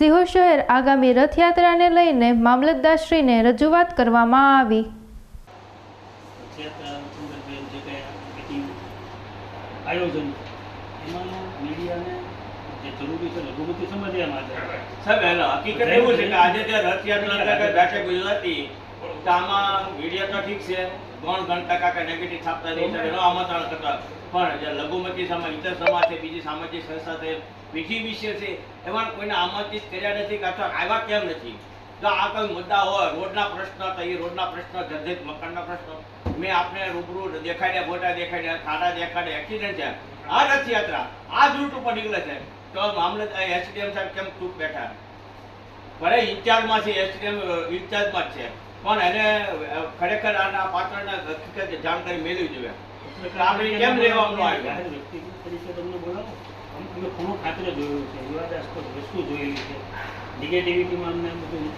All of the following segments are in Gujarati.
સિહોર શહેર આગામી રથયાત્રાને લઈને મામલતદારશ્રીને રજૂઆત કરવામાં આવી. આયોજન એમાંનું મીડિયાને જે જરૂરી છે લઘુમતી સમજ્યા માટે સાહેબ હકીકત એવું છે કે આજે જે રથયાત્રા બેઠક ગુજરાતી તો આમાં તો ઠીક છે, ગણ ગણ ટકા કે નેગેટિવ છાપતા નહીં એનો આમંત્રણ કરતા પણ જે લઘુમતી સમાજ ઇતર સમાજ છે, બીજી સામાજિક સંસ્થા છે બીજી વિષય છે, એમાં કોઈને આમંત્રિત કર્યા નથી કે અથવા આવ્યા કેમ નથી? જો આ કોઈ મુદ્દા હોય, રોડના પ્રશ્ન તો એ રોડના પ્રશ્ન, જર્જરિત મકાનના પ્રશ્ન. મેં આપને રૂબરૂ દેખાડ્યા, ફોટા દેખાડ્યા, ખાડા દેખાડ્યા એક્સિડન્ટ છે આ રથયાત્રા આ જ રૂટ ઉપર નીકળે છે. તો મામલે એસડીએમ સાહેબ કેમ ચૂપ બેઠા? ભલે ઇન્ચાર્જમાં છે, એસડીએમ ઇન્ચાર્જમાં જ છે. પણ એને ખરેખર આના પાત્રને હકીકત જાણકારી મેળવી જોઈએ. આપણે કેમ લેવાનું આવ્યું? વ્યક્તિગત તરીકે તમને બોલાવો. અમ- ખૂણો ખાતરે જોયું છે. વિવાદાસ્પદ વસ્તુ જોયેલી છે. નેગેટિવિટીમાં અમને બધું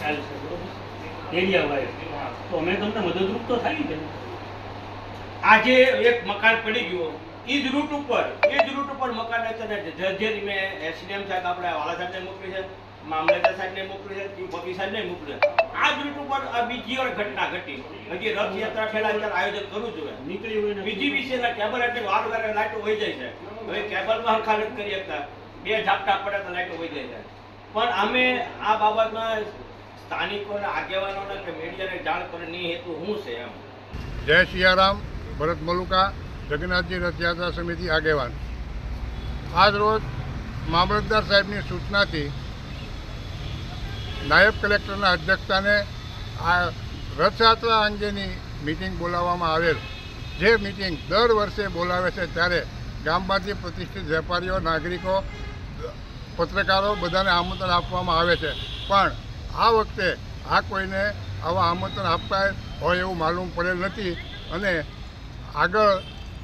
ખ્યાલ છે બરોબર? એરિયા તો અમે તમને મદદરૂપ તો થાય છે આજે એક મકાન પડી ગયું. એ જ રૂટ ઉપર એ જ રૂટ ઉપર મકાન અત્યારે જર્જરી મેં એસડીએમ સાહેબ આપણે વાલા સાહેબને મોકલી છે. મામલતદાર સાહેબને મોકલી ઓફિસર સાહેબને મોકલી છે. આ જ રૂટ ઉપર આ બીજી વાર ઘટના ઘટી. હજી રથયાત્રા પહેલા અત્યારે આયોજન કરવું જોઈએ. નીકળી હોય ને. બીજી વિશેના કેબલ એટલે વાર વાર લાઈટો વહી જાય છે. હવે કેબલમાં હરખા નથી કરી શકતા. બે ઝાપટા પડે તો લાઈટો વહી જાય છે. પણ અમે આ બાબતમાં સ્થાનિકોને આગેવાનોને કે મીડિયાને જાણ કરવાની હેતુ શું છે એમ? જય સિયારામ ભરત મલુકા જગન્નાથજી રથયાત્રા સમિતિ આગેવાન. આજ રોજ મામલતદાર સાહેબની સૂચનાથી નાયબ કલેક્ટરના અધ્યક્ષતાને આ રથયાત્રા અંગેની મિટિંગ બોલાવવામાં આવેલ. જે મિટિંગ દર વર્ષે બોલાવે છે ત્યારે ગામમાંથી પ્રતિષ્ઠિત વેપારીઓ, નાગરિકો, પત્રકારો બધાને આમંત્રણ આપવામાં આવે છે. પણ આ વખતે આ કોઈને આવા આમંત્રણ આપતા હોય એવું માલુમ પડેલ નથી અને આગળ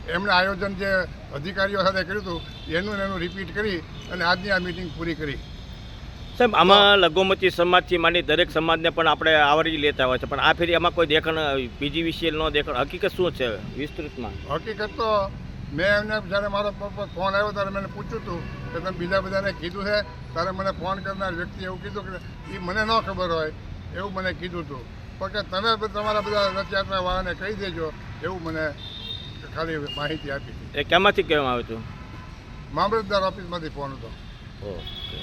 એમણે આયોજન જે અધિકારીઓ સાથે કર્યું હતું, એનું એનું રિપીટ કરી અને આજની આ મિટિંગ પૂરી કરી. સાહેબ આમાં લઘુમતી સમાજથી માંડી દરેક સમાજને પણ આપણે આવરી લેતા હોય છે. પણ આ ફેરી આમાં કોઈ દેખાણ બીજી વિશે ન દેખાણ. હકીકત શું છે વિસ્તૃતમાં? હકીકત તો મેં એમને જ્યારે મારો ફોન આવ્યો ત્યારે મેં પૂછ્યું હતું કે તમે બીજા બધાને કીધું છે? ત્યારે મને ફોન કરનાર વ્યક્તિ એવું કીધું કે એ મને ન ખબર હોય એવું મને કીધું હતું. પણ કે તમે તમારા બધા રથયાત્રા વાળાને કહી દેજો એવું મને ખાલી માહિતી આપી હતી. એ કેમાંથી કહેવામાં આવ્યું હતું? મામલતદાર ઓફિસમાંથી ફોન હતો. ઓકે.